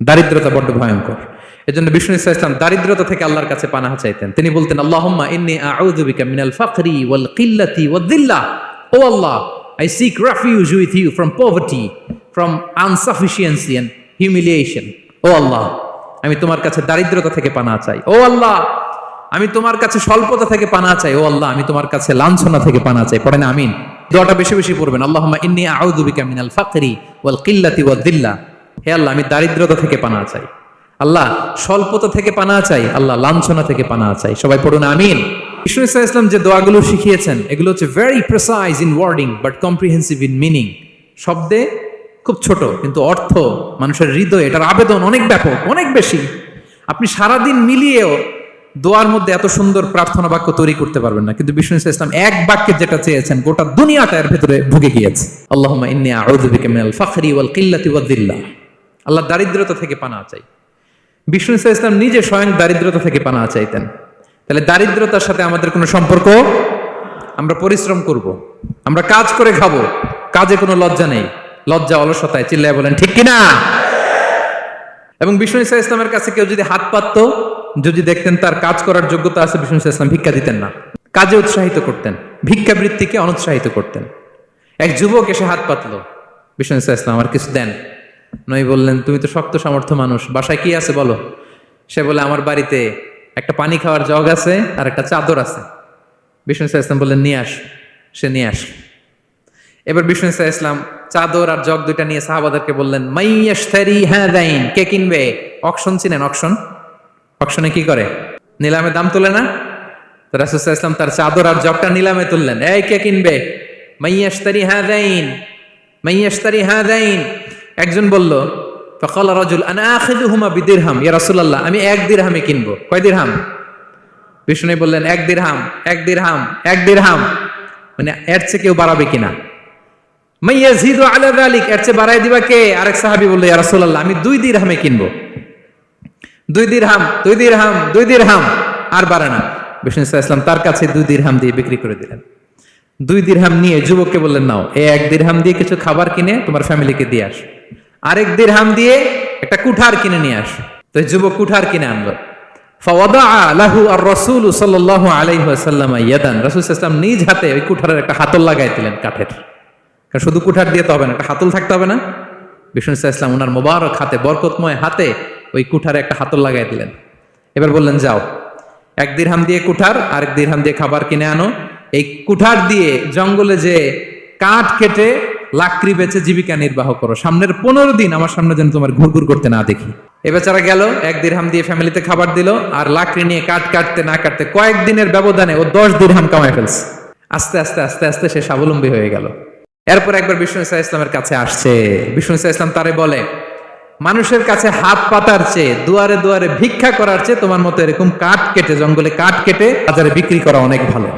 দারিদ্রতা বড্ড ভয়ঙ্কর। এজন্য বিষ্ণু ইসা ইসলাম দারিদ্রতা থেকে আল্লাহর কাছে পানাহা চাইতেন। তিনি বলতেন, আল্লাহুম্মা ইন্নী ফাকরি ওয়াল কিল্লাতি O Allah I seek refuge with you from poverty from insufficiency and humiliation ও আল্লাহ, আমি তোমার কাছে দারিদ্রতা থেকে পানা চাই। ও আল্লাহ, আমি তোমার কাছে স্বল্পতা থেকে পানা চাই। ও আল্লাহ, আমি তোমার কাছে লাঞ্ছনা থেকে পানা চাই। পড়েন আমিন। দোয়াটা বেশি বেশি পড়বেন, আল্লাহুম্মা ইন্নী আউযু বিকা মিনাল ফাকরি ওয়াল কিল্লাতি ওয়াদ-দিল্লাহ হে আল্লাহ, আমি দারিদ্রতা থেকে পানা চাই। আল্লাহ, স্বল্পতা থেকে পানা চাই। আল্লাহ, লাঞ্ছনা থেকে পানা চাই। সবাই পড়ুন, আমিন। ইসা ইসলাম যে দোয়াগুলো শিখিয়েছেন, এগুলো হচ্ছে very precise in wording but comprehensive in meaning শব্দে খুব ছোট, কিন্তু অর্থ, মানুষের হৃদয়, এটার আবেদন অনেক ব্যাপক, অনেক বেশি। আপনি সারাদিন মিলিয়েও দোয়ার মধ্যে এত সুন্দর প্রার্থনা বাক্য তৈরি করতে পারবেন না। কিন্তু বিষ্ণু ইসলাম এক বাক্যে যেটা চেয়েছেন, গোটা দুনিয়াটা এর ভেতরে ঢুকে গিয়েছে। আল্লাহুম্মা ইন্নী আউযু বিকা মিনাল ফাখরি ওয়াল কিল্লাতি ওয়াদ-দিল্লাহ আল্লাহ দারিদ্রতা থেকে পানা চাই। বিষ্ণু ইসা ইসলাম নিজে স্বয়ং দারিদ্রতা থেকে পানা চাইতেন। তাহলে দারিদ্রতার সাথে আমাদের কোনো সম্পর্ক? আমরা পরিশ্রম করব। আমরা কাজ করে খাব। কাজে কোনো লজ্জা নেই। লজ্জা অলসতায় চিল্লায় বলেন, ঠিক কিনা? এবং বিষ্ণু ইসা ইসলামের কাছে কেউ যদি হাত পাততো, যদি দেখতেন তার কাজ করার যোগ্যতা আছে, বিষ্ণু ইসা ইসলাম ভিক্ষা দিতেন না। কাজে উৎসাহিত করতেন। ভিক্ষাবৃত্তিকে অনুৎসাহিত করতেন। এক যুবক এসে হাত পাতলো। বিষ্ণু ইসা ইসলাম আমার কিছু দেন। নই বললেন, তুমি তো শক্ত সামর্থ্য মানুষ, বাসায় কি আছে বলো? সে বলে, আমার বাড়িতে একটা পানি খাওয়ার জগ আছে আর একটা চাদর আছে। বিষ্ণু ইসা ইসলাম বললেন, নিয়ে আস। সে নিয়ে আস এবার বিষ্ণু ইসা ইসলাম চাদর আর জগ দুইটা নিয়ে সাহাবাদেরকে বললেন মাইয়াশতারি হ্যাঁ দাইন কে কিনবে? অকশন চিনেন, অকশন। অকশনে কি করে? নিলামে দাম তোলে না? তো রাসুসাহ ইসলাম তার চাদর আর জগটা নিলামে তুললেন, এই কে কিনবে? মাইয়াশতারি হ্যাঁ দাইন মাইয়াশতারি হ্যাঁ দাইন একজন বলল, ফকল রজুল, আনা আখিদুহুমা বিদিরহাম? ইয়া রাসূলুল্লাহ, আমি এক দিরহামে কিনবো। কয় দিরহাম? বিষ্ণু বললেন, এক দিরহাম এক দিরহাম এক দিরহাম। মানে এর চেয়ে কেউ বাড়াবে কিনা? দিবা কে? বলল আমি দুই কিনবো। দুই দুই দুই আর বাড়ে বিষ্ণু ইসলাম তার কাছে দুই দিরহাম দিয়ে বিক্রি করে দিলেন। দুই দিরহাম নিয়ে যুবককে বললেন, নাও, এই এক দিরহাম দিয়ে কিছু খাবার কিনে তোমার ফ্যামিলিকে দিয়ে আস। আরেক দিরহাম দিয়ে একটা কুঠার কিনে নিয়ে আস। তো যুবক কুঠার কিনে আনলো। লাহু আর ইয়াদান রসুল নিজ হাতে ওই একটা হাতল লাগাই দিলেন কাঠের। শুধু কুঠার দিয়ে না, একটা হাতল থাকতে হবে না। মোবারক হাতে, বরকতময় হাতে ওই কুঠারে একটা হাতল দিলেন। এবার বললেন, যাও। এক দিরহাম দিয়ে কুঠার, আরেক দিরহাম দিয়ে খাবার কিনে আনো। এই কুঠার দিয়ে জঙ্গলে যে কাঠ কেটে লাকড়ি বেচে জীবিকা নির্বাহ করো। সামনের পনেরো দিন আমার সামনে যেন তোমার ঘুরঘুর করতে না দেখি। এ বেচারা গেল, এক দিরহাম দিয়ে ফ্যামিলিতে খাবার দিল, আর লাকড়ি নিয়ে কাঠ কাটতে না কাটতে কয়েক দিনের ব্যবধানে ও দশ দিরহাম কামাই ফেলছে। আস্তে আস্তে আস্তে আস্তে সে স্বাবলম্বী হয়ে গেল। এরপর একবার বিষ্ণু ইসা ইসলামের কাছে আসছে। বিষ্ণু ইসা ইসলাম তারে বলে, মানুষের কাছে হাত পাতার চেয়ে দুয়ারে দুয়ারে ভিক্ষা করার চেয়ে তোমার মতো এরকম কাঠ কেটে, জঙ্গলে কাঠ কেটে বাজারে বিক্রি করা অনেক ভালো।